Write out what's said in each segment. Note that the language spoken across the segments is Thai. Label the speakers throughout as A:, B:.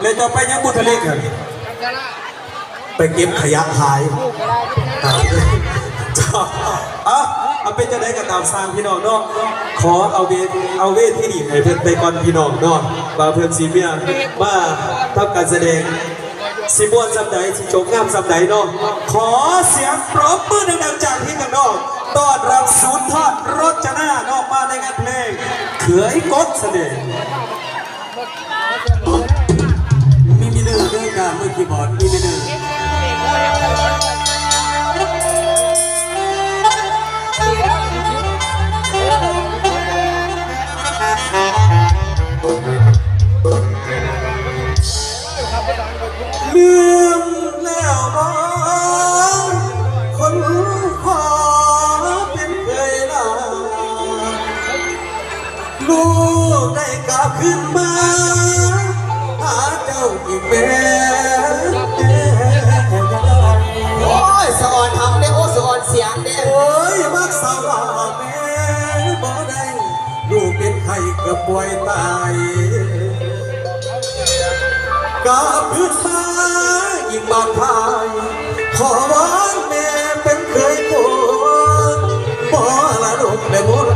A: เลยจะไปยังบุทะเลกันไปเก็บขยะขายจ้าเอาเป็นจะได้กับตามสร้างพี่น้องเนาะขอเอาเวทเอาเวทที่นี่ให้เพื่อนไปก่อนพี่น้องเนาะบาเพื่อนซีเมียมาทำการแสดงสิบวนสำใดสิโจงงามสำใดเนาะขอเสียงปรบมือดังๆจากที่ข้างนอกต้อนรับศูนย์ทอดรจนานอกมาในงานเพลงเขยกดแสดง
B: คีย์บอร์ดมีมิเนอร์
A: ลืมแล้วมองคนขอเป็นเคยลาลูกได้กลับขึ้นมา ก
C: เป็
A: ป่วยตายกลับขึ้นมาอีกบางพายขอวอนแม่เป็นเคยโกนบ่ละลูกได้หม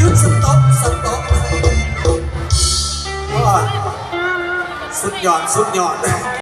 A: หยุดสต๊อปสต๊อปสุดยอด สุดยอด